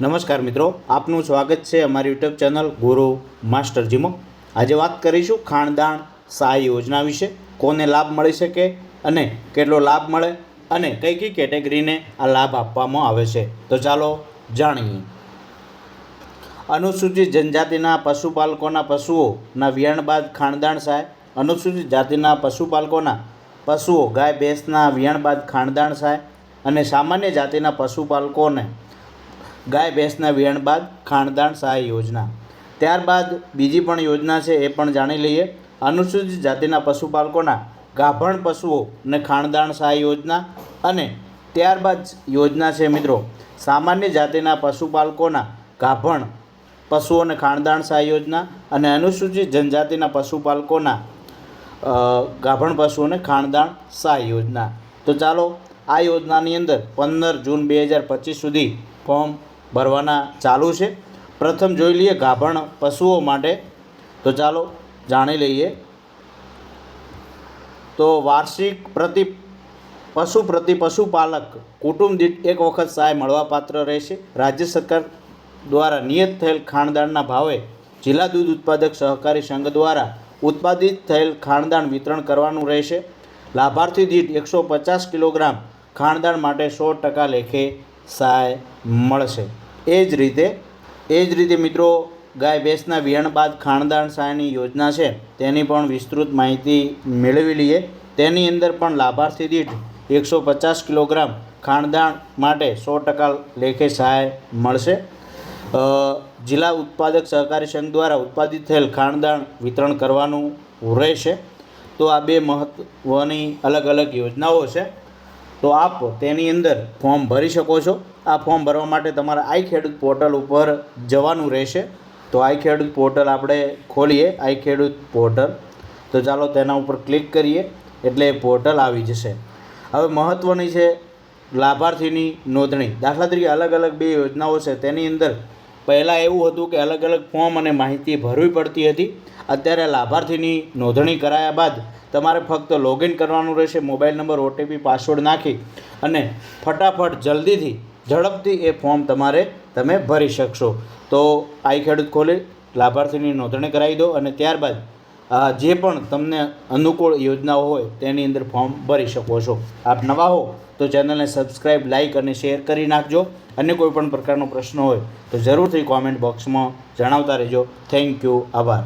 નમસ્કાર મિત્રો, આપનું સ્વાગત છે અમારી યુટ્યુબ ચેનલ ગુરુ માસ્ટર જીમો. આજે વાત કરીશું ખાણદાણ સહાય યોજના વિશે, કોને લાભ મળી શકે અને કેટલો લાભ મળે અને કઈ કઈ કેટેગરીને આ લાભ આપવામાં આવે છે. તો ચાલો જાણીએ. અનુસૂચિત જનજાતિના પશુપાલકોના પશુઓના વિયાણ બાદ ખાણદાણ સહાય. અનુસૂચિત જાતિના પશુપાલકોના પશુઓ ગાય, ભેંસના વિયાણ બાદ ખાણદાણ સહાય. અને સામાન્ય જાતિના પશુપાલકોને ગાય ભેંસના વેણ બાદ ખાણદાણ સહાય યોજના. ત્યારબાદ બીજી પણ યોજના છે એ પણ જાણી લઈએ. અનુસૂચિત જાતિના પશુપાલકોના ગાભણ પશુઓને ખાણદાન સહાય યોજના અને ત્યારબાદ યોજના છે મિત્રો. સામાન્ય જાતિના પશુપાલકોના ગાભણ પશુઓને ખાણદાન સહાય યોજના અને અનુસૂચિત જનજાતિના પશુપાલકોના ગાભણ પશુઓને ખાણદાન સહાય યોજના. તો ચાલો આ યોજનાની અંદર પંદર જૂન બે હજાર પચીસ સુધી ફોર્મ ભરવાના ચાલુ છે. પ્રથમ જોઈ લઈએ ગાભણ પશુઓ માટે. તો ચાલો જાણી લઈએ. તો વાર્ષિક પ્રતિ પશુ પ્રતિ પશુપાલક કુટુંબ દીઠ એક વખત સહાય મળવાપાત્ર રહેશે. રાજ્ય સરકાર દ્વારા નિયત થયેલ ખાણદાણના ભાવે જિલ્લા દૂધ ઉત્પાદક સહકારી સંઘ દ્વારા ઉત્પાદિત થયેલ ખાણદાણ વિતરણ કરવાનું રહેશે. લાભાર્થી દીઠ એકસો પચાસ કિલોગ્રામ ખાણદાણ માટે સો ટકા લેખે સહાય મળશે. એ જ રીતે, એ જ રીતે મિત્રો, ગાય ભેંસના વિહણ બાદ ખાણદાણ સહાયની યોજના છે, તેની પણ વિસ્તૃત માહિતી મેળવી લઈએ. તેની અંદર પણ લાભાર્થી દીઠ એકસો પચાસ કિલોગ્રામ ખાણદાણ માટે સો ટકા લેખે સહાય મળશે. જિલ્લા ઉત્પાદક સહકારી સંઘ દ્વારા ઉત્પાદિત થયેલ ખાણદાણ વિતરણ કરવાનું રહેશે. તો આ બે મહત્ત્વની અલગ અલગ યોજનાઓ છે. તો આપ તેની અંદર ફોર્મ ભરી શકો છો. આ ફોર્મ ભરવા માટે તમારે આઈ ખેડૂત પોર્ટલ ઉપર જવાનું રહેશે. તો આઈ ખેડૂત પોર્ટલ આપણે ખોલીએ આઈ ખેડૂત પોર્ટલ. તો ચાલો તેના ઉપર ક્લિક કરીએ, એટલે એ પોર્ટલ આવી જશે. હવે મહત્ત્વની છે લાભાર્થીની નોંધણી. દાખલા તરીકે અલગ અલગ બે યોજનાઓ છે. તેની અંદર પહેલાં એવું હતું કે અલગ અલગ ફોર્મ અને માહિતી ભરવી પડતી હતી. અત્યારે લાભાર્થીની નોંધણી કરાયા બાદ તમારે ફક્ત લોગિન કરવાનું રહેશે મોબાઈલ નંબર ઓટીપી પાસવર્ડ નાખી અને ફટાફટ જલ્દીથી ઝડપથી એ ફોર્મ તમારે તમે ભરી શકશો. તો આઈ ખેડૂત ખોલી, લાભાર્થીની નોંધણી કરાવી દો અને ત્યારબાદ જે પણ તમને અનુકૂળ યોજનાઓ હોય, તેની અંદર ફોર્મ ભરી શકો છો. આપ નવા હો, તો ચેનલને સબસ્ક્રાઈબ લાઇક અને શેર કરી નાખજો. અને કોઈ પણ પ્રકારનો પ્રશ્ન હોય, તો જરૂરથી કોમેન્ટ બોક્સમાં જણાવતા રહેજો. થેન્ક યુ, આભાર.